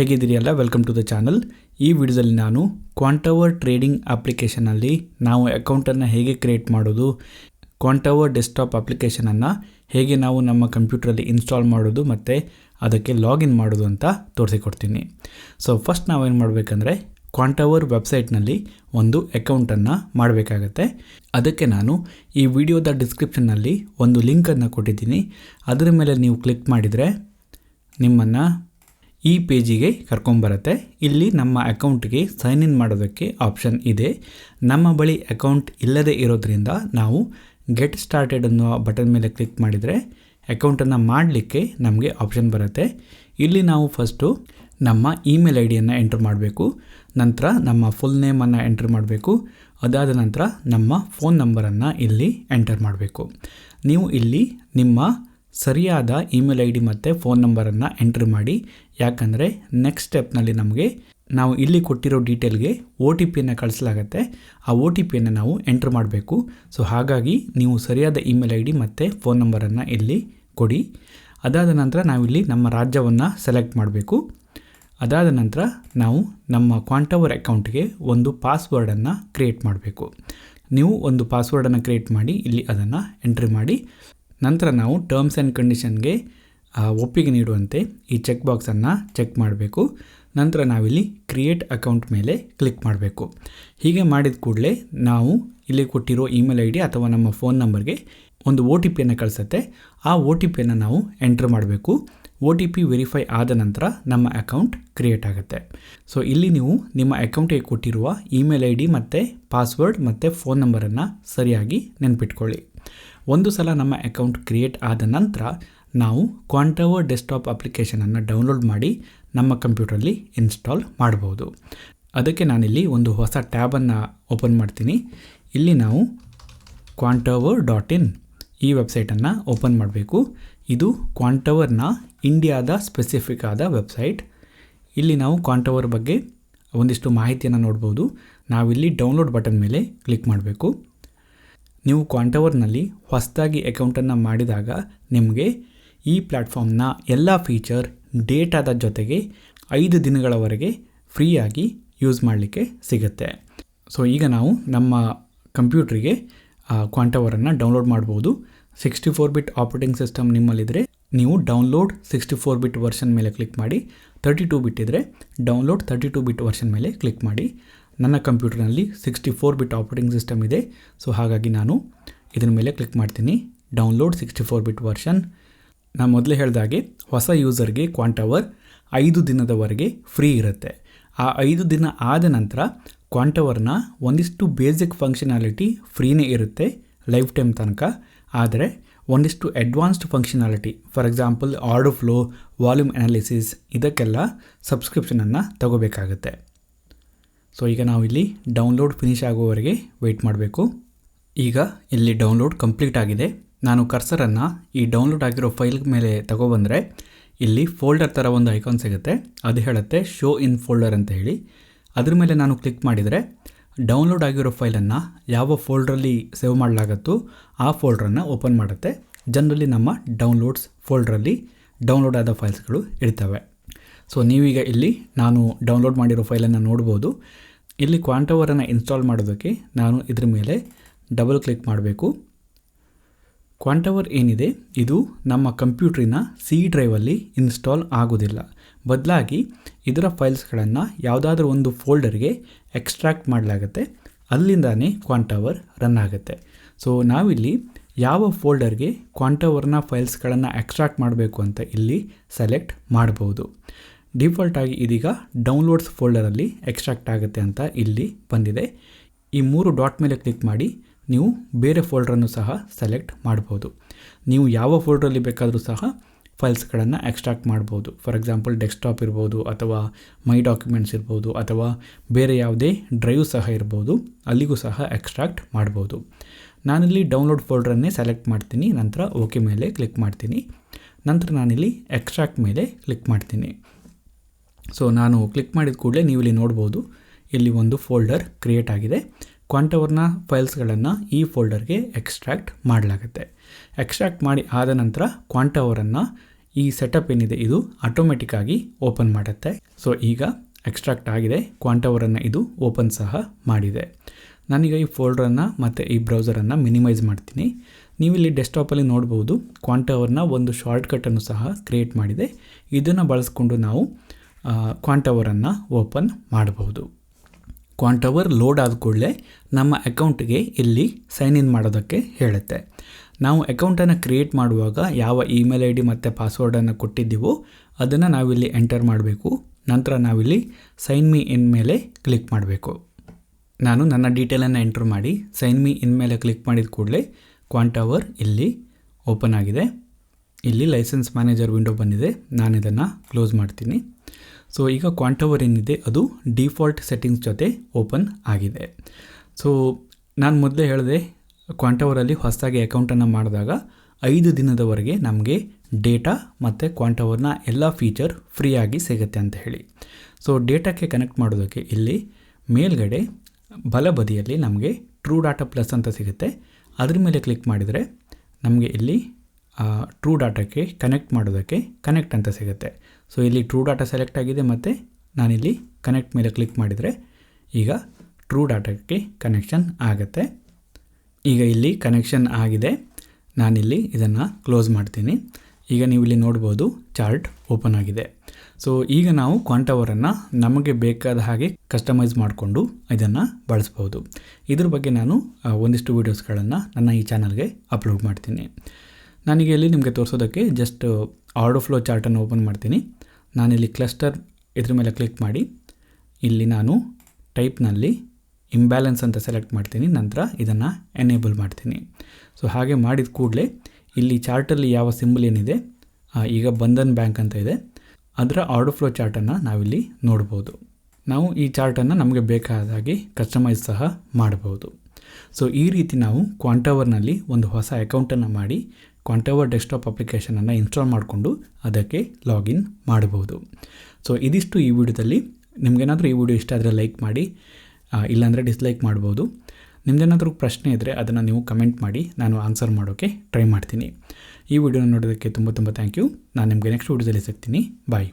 ಹೇಗಿದ್ದೀರಿಯಲ್ಲ welcome to the channel ಈ ವಿಡಿಯೋದಲ್ಲಿ ನಾನು ಕ್ವಾಂಟವರ್ ಟ್ರೇಡಿಂಗ್ ಅಪ್ಲಿಕೇಶನಲ್ಲಿ ನಾವು ಅಕೌಂಟನ್ನು ಹೇಗೆ ಕ್ರಿಯೇಟ್ ಮಾಡೋದು ಕ್ವಾಂಟವರ್ ಡೆಸ್ಕ್ಟಾಪ್ ಅಪ್ಲಿಕೇಶನನ್ನು ಹೇಗೆ ನಾವು ನಮ್ಮ ಕಂಪ್ಯೂಟ್ರಲ್ಲಿ ಇನ್ಸ್ಟಾಲ್ ಮಾಡೋದು ಮತ್ತು ಅದಕ್ಕೆ ಲಾಗಿನ್ ಮಾಡೋದು ಅಂತ ತೋರಿಸಿಕೊಡ್ತೀನಿ. ಸೊ ಫಸ್ಟ್ ನಾವೇನು ಮಾಡಬೇಕಂದ್ರೆ ಕ್ವಾಂಟವರ್ ವೆಬ್ಸೈಟ್ನಲ್ಲಿ ಒಂದು ಅಕೌಂಟನ್ನು ಮಾಡಬೇಕಾಗತ್ತೆ. ಅದಕ್ಕೆ ನಾನು ಈ ವಿಡಿಯೋದ ಡಿಸ್ಕ್ರಿಪ್ಷನ್ನಲ್ಲಿ ಒಂದು ಲಿಂಕನ್ನು ಕೊಟ್ಟಿದ್ದೀನಿ. ಅದರ ಮೇಲೆ ನೀವು ಕ್ಲಿಕ್ ಮಾಡಿದರೆ ನಿಮ್ಮನ್ನು ಈ ಪೇಜಿಗೆ ಕರ್ಕೊಂಬರುತ್ತೆ. ಇಲ್ಲಿ ನಮ್ಮ ಅಕೌಂಟ್ಗೆ ಸೈನ್ ಇನ್ ಮಾಡೋದಕ್ಕೆ ಆಪ್ಷನ್ ಇದೆ. ನಮ್ಮ ಬಳಿ ಅಕೌಂಟ್ ಇಲ್ಲದೇ ಇರೋದ್ರಿಂದ ನಾವು ಗೆಟ್ ಸ್ಟಾರ್ಟೆಡ್ ಅನ್ನೋ ಬಟನ್ ಮೇಲೆ ಕ್ಲಿಕ್ ಮಾಡಿದರೆ ಅಕೌಂಟನ್ನು ಮಾಡಲಿಕ್ಕೆ ನಮಗೆ ಆಪ್ಷನ್ ಬರುತ್ತೆ. ಇಲ್ಲಿ ನಾವು ಫಸ್ಟು ನಮ್ಮ ಇಮೇಲ್ ಐ ಡಿಯನ್ನು ಎಂಟ್ರ್ ಮಾಡಬೇಕು. ನಂತರ ನಮ್ಮ ಫುಲ್ ನೇಮನ್ನು ಎಂಟ್ರ್ ಮಾಡಬೇಕು. ಅದಾದ ನಂತರ ನಮ್ಮ ಫೋನ್ ನಂಬರನ್ನು ಇಲ್ಲಿ ಎಂಟರ್ ಮಾಡಬೇಕು. ನೀವು ಇಲ್ಲಿ ನಿಮ್ಮ ಸರಿಯಾದ ಇಮೇಲ್ ಐ ಡಿ ಮತ್ತು ಫೋನ್ ನಂಬರನ್ನು ಎಂಟ್ರ್ ಮಾಡಿ. ಯಾಕಂದರೆ ನೆಕ್ಸ್ಟ್ ಸ್ಟೆಪ್ನಲ್ಲಿ ನಮಗೆ ನಾವು ಇಲ್ಲಿ ಕೊಟ್ಟಿರೋ ಡೀಟೇಲ್ಗೆ ಒ ಟಿ ಪಿಯನ್ನು ಕಳಿಸಲಾಗತ್ತೆ. ಆ ಒ ಟಿ ಪಿಯನ್ನು ನಾವು ಎಂಟ್ರ್ ಮಾಡಬೇಕು. ಸೊ ಹಾಗಾಗಿ ನೀವು ಸರಿಯಾದ ಇಮೇಲ್ ಐ ಡಿ ಮತ್ತು ಫೋನ್ ನಂಬರನ್ನು ಇಲ್ಲಿ ಕೊಡಿ. ಅದಾದ ನಂತರ ನಾವಿಲ್ಲಿ ನಮ್ಮ ರಾಜ್ಯವನ್ನು ಸೆಲೆಕ್ಟ್ ಮಾಡಬೇಕು. ಅದಾದ ನಂತರ ನಾವು ನಮ್ಮ ಕ್ವಾಂಟವರ್ ಅಕೌಂಟ್ಗೆ ಒಂದು ಪಾಸ್ವರ್ಡನ್ನು ಕ್ರಿಯೇಟ್ ಮಾಡಬೇಕು. ನೀವು ಒಂದು ಪಾಸ್ವರ್ಡನ್ನು ಕ್ರಿಯೇಟ್ ಮಾಡಿ, ಇಲ್ಲಿ ಅದನ್ನು ಎಂಟ್ರಿ ಮಾಡಿ. ನಂತರ ನಾವು ಟರ್ಮ್ಸ್ ಆ್ಯಂಡ್ ಕಂಡೀಷನ್ಗೆ ಒಪ್ಪಿಗೆ ನೀಡುವಂತೆ ಈ ಚೆಕ್ ಬಾಕ್ಸನ್ನು ಚೆಕ್ ಮಾಡಬೇಕು. ನಂತರ ನಾವಿಲ್ಲಿ ಕ್ರಿಯೇಟ್ ಅಕೌಂಟ್ ಮೇಲೆ ಕ್ಲಿಕ್ ಮಾಡಬೇಕು. ಹೀಗೆ ಮಾಡಿದ ಕೂಡಲೇ ನಾವು ಇಲ್ಲಿ ಕೊಟ್ಟಿರೋ ಇಮೇಲ್ ಐ ಡಿ ಅಥವಾ ನಮ್ಮ ಫೋನ್ ನಂಬರ್ಗೆ ಒಂದು ಒ ಟಿ ಪಿಯನ್ನು ಕಳಿಸುತ್ತೆ. ಆ ಒ ಟಿ ಪಿಯನ್ನು ನಾವು ಎಂಟ್ರ್ ಮಾಡಬೇಕು. ಒ ಟಿ ಪಿ ವೆರಿಫೈ ಆದ ನಂತರ ನಮ್ಮ ಅಕೌಂಟ್ ಕ್ರಿಯೇಟ್ ಆಗುತ್ತೆ. ಸೊ ಇಲ್ಲಿ ನೀವು ನಿಮ್ಮ ಅಕೌಂಟಿಗೆ ಕೊಟ್ಟಿರುವ ಇಮೇಲ್ ಐ ಡಿ ಮತ್ತು ಪಾಸ್ವರ್ಡ್ ಮತ್ತು ಫೋನ್ ನಂಬರನ್ನು ಸರಿಯಾಗಿ ನೆನ್ಪಿಟ್ಕೊಳ್ಳಿ. ಒಂದು ಸಲ ನಮ್ಮ ಅಕೌಂಟ್ ಕ್ರಿಯೇಟ್ ಆದ ನಂತರ ನಾವು ಕ್ವಾಂಟವರ್ ಡೆಸ್ಕ್ಟಾಪ್ ಅಪ್ಲಿಕೇಶನನ್ನು ಡೌನ್ಲೋಡ್ ಮಾಡಿ ನಮ್ಮ ಕಂಪ್ಯೂಟರಲ್ಲಿ ಇನ್ಸ್ಟಾಲ್ ಮಾಡ್ಬೋದು. ಅದಕ್ಕೆ ನಾನಿಲ್ಲಿ ಒಂದು ಹೊಸ ಟ್ಯಾಬನ್ನು ಓಪನ್ ಮಾಡ್ತೀನಿ. ಇಲ್ಲಿ ನಾವು ಕ್ವಾಂಟವರ್ ಡಾಟ್ ಇನ್ ಈ ವೆಬ್ಸೈಟನ್ನು ಓಪನ್ ಮಾಡಬೇಕು. ಇದು ಕ್ವಾಂಟವರ್ನ ಇಂಡಿಯಾದ ಸ್ಪೆಸಿಫಿಕ್ ಆದ ವೆಬ್ಸೈಟ್ ಇಲ್ಲಿ ನಾವು ಕ್ವಾಂಟವರ್ ಬಗ್ಗೆ ಒಂದಿಷ್ಟು ಮಾಹಿತಿಯನ್ನು ನೋಡ್ಬೋದು. ನಾವಿಲ್ಲಿ ಡೌನ್ಲೋಡ್ ಬಟನ್ ಮೇಲೆ ಕ್ಲಿಕ್ ಮಾಡಬೇಕು. ನೀವು ಕ್ವಾಂಟವರ್ನಲ್ಲಿ ಹೊಸದಾಗಿ ಅಕೌಂಟನ್ನು ಮಾಡಿದಾಗ ನಿಮಗೆ ಈ ಪ್ಲ್ಯಾಟ್ಫಾರ್ಮ್ನ ಎಲ್ಲ ಫೀಚರ್ ಡೇಟಾದ ಜೊತೆಗೆ ಐದು ದಿನಗಳವರೆಗೆ ಫ್ರೀಯಾಗಿ ಯೂಸ್ ಮಾಡಲಿಕ್ಕೆ ಸಿಗುತ್ತೆ. ಸೊ ಈಗ ನಾವು ನಮ್ಮ ಕಂಪ್ಯೂಟ್ರಿಗೆ ಕ್ವಾಂಟವರನ್ನು ಡೌನ್ಲೋಡ್ ಮಾಡ್ಬೋದು. Sixty four bit operating system ನಿಮ್ಮಲ್ಲಿದ್ದರೆ ನೀವು download sixty four bit version ಮೇಲೆ ಕ್ಲಿಕ್ ಮಾಡಿ ತರ್ಟಿ ಟೂ ಬಿಟ್ ಇದ್ದರೆ download thirty two bit version ಮೇಲೆ ಕ್ಲಿಕ್ ಮಾಡಿ. ನನ್ನ ಕಂಪ್ಯೂಟರ್ನಲ್ಲಿ sixty four bit operating system ಇದೆ. ಸೊ ಹಾಗಾಗಿ ನಾನು ಇದರ ಮೇಲೆ ಕ್ಲಿಕ್ ಮಾಡ್ತೀನಿ. Download sixty four bit version. ನಾನು ಮೊದಲೇ ಹೇಳಿದಾಗೆ ಹೊಸ ಯೂಸರ್ಗೆ ಕ್ವಾಂಟವರ್ ಐದು ದಿನದವರೆಗೆ ಫ್ರೀ ಇರುತ್ತೆ. ಆ ಐದು ದಿನ ಆದ ನಂತರ ಕ್ವಾಂಟವರ್ನ ಒಂದಿಷ್ಟು ಬೇಸಿಕ್ ಫಂಕ್ಷನಾಲಿಟಿ ಫ್ರೀನೇ ಇರುತ್ತೆ ಲೈಫ್ ಟೈಮ್ ತನಕ. ಆದರೆ ಒಂದಿಷ್ಟು advanced functionality, for example order flow volume analysis ಇದಕ್ಕೆಲ್ಲ ಸಬ್ಸ್ಕ್ರಿಪ್ಷನನ್ನು ತಗೋಬೇಕಾಗುತ್ತೆ. ಸೊ ಈಗ ನಾವು ಇಲ್ಲಿ ಡೌನ್ಲೋಡ್ ಫಿನಿಶ್ ಆಗುವವರೆಗೆ ವೆಯ್ಟ್ ಮಾಡಬೇಕು. ಈಗ ಇಲ್ಲಿ ಡೌನ್ಲೋಡ್ ಕಂಪ್ಲೀಟ್ ಆಗಿದೆ. ನಾನು ಕರ್ಸರನ್ನು ಈ ಡೌನ್ಲೋಡ್ ಆಗಿರೋ ಫೈಲ್ ಮೇಲೆ ತಗೊಬಂದರೆ ಇಲ್ಲಿ ಫೋಲ್ಡರ್ ಥರ ಒಂದು ಐಕಾನ್ ಸಿಗುತ್ತೆ. ಅದು ಹೇಳುತ್ತೆ ಶೋ ಇನ್ ಫೋಲ್ಡರ್ ಅಂತ ಹೇಳಿ. ಅದ್ರ ಮೇಲೆ ನಾನು ಕ್ಲಿಕ್ ಮಾಡಿದರೆ ಡೌನ್ಲೋಡ್ ಆಗಿರೋ ಫೈಲನ್ನು ಯಾವ ಫೋಲ್ಡ್ರಲ್ಲಿ ಸೇವ್ ಮಾಡಲಾಗತ್ತೋ ಆ ಫೋಲ್ಡ್ರನ್ನು ಓಪನ್ ಮಾಡುತ್ತೆ. ಜನರಲಿ ನಮ್ಮ ಡೌನ್ಲೋಡ್ಸ್ ಫೋಲ್ಡ್ರಲ್ಲಿ ಡೌನ್ಲೋಡ್ ಆದ ಫೈಲ್ಸ್ಗಳು ಇರ್ತವೆ. ಸೊ ನೀವೀಗ ಇಲ್ಲಿ ನಾನು ಡೌನ್ಲೋಡ್ ಮಾಡಿರೋ ಫೈಲನ್ನು ನೋಡ್ಬೋದು. ಇಲ್ಲಿ ಕ್ವಾಂಟವರನ್ನು ಇನ್ಸ್ಟಾಲ್ ಮಾಡೋದಕ್ಕೆ ನಾನು ಇದ್ರ ಮೇಲೆ ಡಬಲ್ ಕ್ಲಿಕ್ ಮಾಡಬೇಕು. ಕ್ವಾಂಟವರ್ ಏನಿದೆ? ಇದು ನಮ್ಮ ಕಂಪ್ಯೂಟ್ರಿನ ಸಿ ಡ್ರೈವಲ್ಲಿ ಇನ್ಸ್ಟಾಲ್ ಆಗೋದಿಲ್ಲ. ಬದಲಾಗಿ ಇದರ ಫೈಲ್ಸ್ಗಳನ್ನು ಯಾವುದಾದ್ರೂ ಒಂದು ಫೋಲ್ಡರ್ಗೆ ಎಕ್ಸ್ಟ್ರಾಕ್ಟ್ ಮಾಡಲಾಗುತ್ತೆ. ಅಲ್ಲಿಂದಾನೇ ಕ್ವಾಂಟವರ್ ರನ್ ಆಗುತ್ತೆ. ಸೊ ನಾವಿಲ್ಲಿ ಯಾವ ಫೋಲ್ಡರ್ಗೆ ಕ್ವಾಂಟವರ್ನ ಫೈಲ್ಸ್ಗಳನ್ನು ಎಕ್ಸ್ಟ್ರಾಕ್ಟ್ ಮಾಡಬೇಕು ಅಂತ ಇಲ್ಲಿ ಸೆಲೆಕ್ಟ್ ಮಾಡ್ಬೋದು. ಡಿಫಾಲ್ಟಾಗಿ ಇದೀಗ ಡೌನ್ಲೋಡ್ಸ್ ಫೋಲ್ಡರಲ್ಲಿ ಎಕ್ಸ್ಟ್ರಾಕ್ಟ್ ಆಗುತ್ತೆ ಅಂತ ಇಲ್ಲಿ ಬಂದಿದೆ. ಈ ಮೂರು ಡಾಟ್ ಮೇಲೆ ಕ್ಲಿಕ್ ಮಾಡಿ ನೀವು ಬೇರೆ ಫೋಲ್ಡ್ರನ್ನು ಸಹ ಸೆಲೆಕ್ಟ್ ಮಾಡ್ಬೋದು. ನೀವು ಯಾವ ಫೋಲ್ಡ್ರಲ್ಲಿ ಬೇಕಾದರೂ ಸಹ ಫೈಲ್ಸ್ಗಳನ್ನು ಎಕ್ಸ್ಟ್ರಾಕ್ಟ್ ಮಾಡ್ಬೋದು. ಫಾರ್ ಎಕ್ಸಾಂಪಲ್ ಡೆಸ್ಕ್ಟಾಪ್ ಇರ್ಬೋದು ಅಥವಾ ಮೈ ಡಾಕ್ಯುಮೆಂಟ್ಸ್ ಇರ್ಬೋದು ಅಥವಾ ಬೇರೆ ಯಾವುದೇ ಡ್ರೈವ್ ಸಹ ಇರ್ಬೋದು. ಅಲ್ಲಿಗೂ ಸಹ ಎಕ್ಸ್ಟ್ರಾಕ್ಟ್ ಮಾಡ್ಬೋದು. ನಾನಿಲ್ಲಿ ಡೌನ್ಲೋಡ್ ಫೋಲ್ಡ್ರನ್ನೇ ಸೆಲೆಕ್ಟ್ ಮಾಡ್ತೀನಿ. ನಂತರ ಓಕೆ ಮೇಲೆ ಕ್ಲಿಕ್ ಮಾಡ್ತೀನಿ. ನಂತರ ನಾನಿಲ್ಲಿ ಎಕ್ಸ್ಟ್ರಾಕ್ಟ್ ಮೇಲೆ ಕ್ಲಿಕ್ ಮಾಡ್ತೀನಿ. ಸೊ ನಾನು ಕ್ಲಿಕ್ ಮಾಡಿದ ಕೂಡಲೇ ನೀವು ಇಲ್ಲಿ ನೋಡ್ಬೋದು, ಇಲ್ಲಿ ಒಂದು ಫೋಲ್ಡರ್ ಕ್ರಿಯೇಟ್ ಆಗಿದೆ. ಕ್ವಾಂಟವರ್ನ ಫೈಲ್ಸ್ಗಳನ್ನು ಈ ಫೋಲ್ಡರ್ಗೆ ಎಕ್ಸ್ಟ್ರಾಕ್ಟ್ ಮಾಡಲಾಗುತ್ತೆ. ಎಕ್ಸ್ಟ್ರಾಕ್ಟ್ ಮಾಡಿ ಆದ ನಂತರ ಕ್ವಾಂಟವರನ್ನು ಈ ಸೆಟಪ್ ಏನಿದೆ, ಇದು ಆಟೋಮೆಟಿಕ್ಕಾಗಿ ಓಪನ್ ಮಾಡುತ್ತೆ. ಸೊ ಈಗ ಎಕ್ಸ್ಟ್ರಾಕ್ಟ್ ಆಗಿದೆ ಕ್ವಾಂಟವರನ್ನು ಇದು ಓಪನ್ ಸಹ ಮಾಡಿದೆ. ನಾನೀಗ ಈ ಫೋಲ್ಡರನ್ನು ಮತ್ತು ಈ ಬ್ರೌಸರನ್ನು ಮಿನಿಮೈಸ್ ಮಾಡ್ತೀನಿ. ನೀವಿಲ್ಲಿ ಡೆಸ್ಕ್ಟಾಪಲ್ಲಿ ನೋಡ್ಬೋದು ಕ್ವಾಂಟವರ್ನ ಒಂದು ಶಾರ್ಟ್ಕಟ್ಟನ್ನು ಸಹ ಕ್ರಿಯೇಟ್ ಮಾಡಿದೆ. ಇದನ್ನು ಬಳಸಿಕೊಂಡು ನಾವು ಕ್ವಾಂಟವರನ್ನು ಓಪನ್ ಮಾಡಬಹುದು. ಕ್ವಾಂಟವರ್ ಲೋಡ್ ಆದ ಕೂಡಲೇ ನಮ್ಮ ಅಕೌಂಟ್ಗೆ ಇಲ್ಲಿ ಸೈನ್ ಇನ್ ಮಾಡೋದಕ್ಕೆ ಹೇಳುತ್ತೆ. ನಾವು ಅಕೌಂಟನ್ನು ಕ್ರಿಯೇಟ್ ಮಾಡುವಾಗ ಯಾವ ಇಮೇಲ್ ಐ ಡಿ ಮತ್ತು ಪಾಸ್ವರ್ಡನ್ನು ಕೊಟ್ಟಿದ್ದೀವೋ ಅದನ್ನು ನಾವಿಲ್ಲಿ ಎಂಟರ್ ಮಾಡಬೇಕು. ನಂತರ ನಾವಿಲ್ಲಿ ಸೈನ್ ಮೀ ಇನ್ ಮೇಲೆ ಕ್ಲಿಕ್ ಮಾಡಬೇಕು. ನಾನು ನನ್ನ ಡೀಟೇಲನ್ನು ಎಂಟ್ರ್ ಮಾಡಿ ಸೈನ್ ಮೀ ಇನ್ ಮೇಲೆ ಕ್ಲಿಕ್ ಮಾಡಿದ ಕೂಡಲೇ ಕ್ವಾಂಟವರ್ ಇಲ್ಲಿ ಓಪನ್ ಆಗಿದೆ. ಇಲ್ಲಿ ಲೈಸೆನ್ಸ್ ಮ್ಯಾನೇಜರ್ ವಿಂಡೋ ಬಂದಿದೆ. ನಾನು ಇದನ್ನು ಕ್ಲೋಸ್ ಮಾಡ್ತೀನಿ. ಸೊ ಈಗ ಕ್ವಾಂಟವರ್ ಏನಿದೆ, ಅದು ಡಿಫಾಲ್ಟ್ ಸೆಟ್ಟಿಂಗ್ಸ್ ಜೊತೆ ಓಪನ್ ಆಗಿದೆ. ಸೊ ನಾನು ಮೊದಲೇ ಹೇಳಿದೆ ಕ್ವಾಂಟವರಲ್ಲಿ ಹೊಸದಾಗಿ ಅಕೌಂಟನ್ನು ಮಾಡಿದಾಗ ಐದು ದಿನದವರೆಗೆ ನಮಗೆ ಡೇಟಾ ಮತ್ತು ಕ್ವಾಂಟವರ್ನ ಎಲ್ಲ ಫೀಚರ್ ಫ್ರೀಯಾಗಿ ಸಿಗುತ್ತೆ ಅಂತ ಹೇಳಿ. ಸೊ ಡೇಟಾಕ್ಕೆ ಕನೆಕ್ಟ್ ಮಾಡೋದಕ್ಕೆ ಇಲ್ಲಿ ಮೇಲ್ಗಡೆ ಬಲಬದಿಯಲ್ಲಿ ನಮಗೆ ಟ್ರೂ ಡಾಟಾ ಪ್ಲಸ್ ಅಂತ ಸಿಗುತ್ತೆ. ಅದ್ರ ಮೇಲೆ ಕ್ಲಿಕ್ ಮಾಡಿದರೆ ನಮಗೆ ಇಲ್ಲಿ ಟ್ರೂ ಡಾಟಾಕ್ಕೆ ಕನೆಕ್ಟ್ ಮಾಡೋದಕ್ಕೆ ಕನೆಕ್ಟ್ ಅಂತ ಸಿಗುತ್ತೆ. ಸೊ ಇಲ್ಲಿ ಟ್ರೂ ಡಾಟಾ ಸೆಲೆಕ್ಟ್ ಆಗಿದೆ ಮತ್ತು ನಾನಿಲ್ಲಿ ಕನೆಕ್ಟ್ ಮೇಲೆ ಕ್ಲಿಕ್ ಮಾಡಿದರೆ ಈಗ ಟ್ರೂ ಡಾಟಾಕ್ಕೆ ಕನೆಕ್ಷನ್ ಆಗುತ್ತೆ. ಈಗ ಇಲ್ಲಿ ಕನೆಕ್ಷನ್ ಆಗಿದೆ. ನಾನಿಲ್ಲಿ ಇದನ್ನು ಕ್ಲೋಸ್ ಮಾಡ್ತೀನಿ. ಈಗ ನೀವು ಇಲ್ಲಿ ನೋಡ್ಬೋದು ಚಾರ್ಟ್ ಓಪನ್ ಆಗಿದೆ. ಸೊ ಈಗ ನಾವು ಕ್ವಾಂಟವರನ್ನು ನಮಗೆ ಬೇಕಾದ ಹಾಗೆ ಕಸ್ಟಮೈಸ್ ಮಾಡಿಕೊಂಡು ಇದನ್ನು ಬಳಸ್ಬೋದು. ಇದ್ರ ಬಗ್ಗೆ ನಾನು ಒಂದಿಷ್ಟು ವೀಡಿಯೋಸ್ಗಳನ್ನು ನನ್ನ ಈ ಚಾನಲ್ಗೆ ಅಪ್ಲೋಡ್ ಮಾಡ್ತೀನಿ. ನಾನೀಗ ಇಲ್ಲಿ ನಿಮಗೆ ತೋರಿಸೋದಕ್ಕೆ ಜಸ್ಟ್ ಆರ್ಡರ್ ಫ್ಲೋ ಚಾರ್ಟನ್ನು ಓಪನ್ ಮಾಡ್ತೀನಿ. ನಾನಿಲ್ಲಿ ಕ್ಲಸ್ಟರ್ ಇದ್ರ ಮೇಲೆ ಕ್ಲಿಕ್ ಮಾಡಿ. ಇಲ್ಲಿ ನಾನು ಟೈಪ್ನಲ್ಲಿ ಇಂಬ್ಯಾಲೆನ್ಸ್ ಅಂತ ಸೆಲೆಕ್ಟ್ ಮಾಡ್ತೀನಿ. ನಂತರ ಇದನ್ನು ಎನೇಬಲ್ ಮಾಡ್ತೀನಿ. ಸೊ ಹಾಗೆ ಮಾಡಿದ ಕೂಡಲೇ ಇಲ್ಲಿ ಚಾರ್ಟಲ್ಲಿ ಯಾವ ಸಿಂಬಲ್ ಏನಿದೆ ಈಗ ಬಂಧನ್ ಬ್ಯಾಂಕ್ ಅಂತ ಇದೆ. ಅದರ ಆರ್ಡರ್ ಫ್ಲೋ ಚಾರ್ಟನ್ನು ನಾವಿಲ್ಲಿ ನೋಡ್ಬೋದು. ನಾವು ಈ ಚಾರ್ಟನ್ನು ನಮಗೆ ಬೇಕಾದ ಹಾಗೆ ಕಸ್ಟಮೈಸ್ ಸಹ ಮಾಡಬಹುದು ಸೊ ಈ ರೀತಿ ನಾವು ಕ್ವಾಂಟವರ್ನಲ್ಲಿ ಒಂದು ಹೊಸ ಅಕೌಂಟನ್ನು ಮಾಡಿ ಕ್ವಾಂಟವರ್ ಡೆಸ್ಕ್ಟಾಪ್ ಅಪ್ಲಿಕೇಶನನ್ನು ಇನ್ಸ್ಟಾಲ್ ಮಾಡಿಕೊಂಡು ಅದಕ್ಕೆ ಲಾಗಿನ್ ಮಾಡಬಹುದು. ಸೊ ಇದಿಷ್ಟು ಈ ವಿಡಿಯೋದಲ್ಲಿ. ನಿಮಗೇನಾದರೂ ಈ ವಿಡಿಯೋ ಇಷ್ಟ ಆದರೆ ಲೈಕ್ ಮಾಡಿ ಇಲ್ಲಾಂದರೆ ಡಿಸ್ಲೈಕ್ ಮಾಡ್ಬೋದು. ನಿಮ್ದೇನಾದರೂ ಪ್ರಶ್ನೆ ಇದ್ದರೆ ಅದನ್ನು ನೀವು ಕಮೆಂಟ್ ಮಾಡಿ, ನಾನು ಆನ್ಸರ್ ಮಾಡೋಕ್ಕೆ ಟ್ರೈ ಮಾಡ್ತೀನಿ. ಈ ವಿಡಿಯೋನ ನೋಡೋದಕ್ಕೆ ತುಂಬ ತುಂಬ ಥ್ಯಾಂಕ್ ಯು ನಾನು ನಿಮಗೆ ನೆಕ್ಸ್ಟ್ ವಿಡಿಯೋದಲ್ಲಿ ಸಿಗ್ತೀನಿ. ಬಾಯ್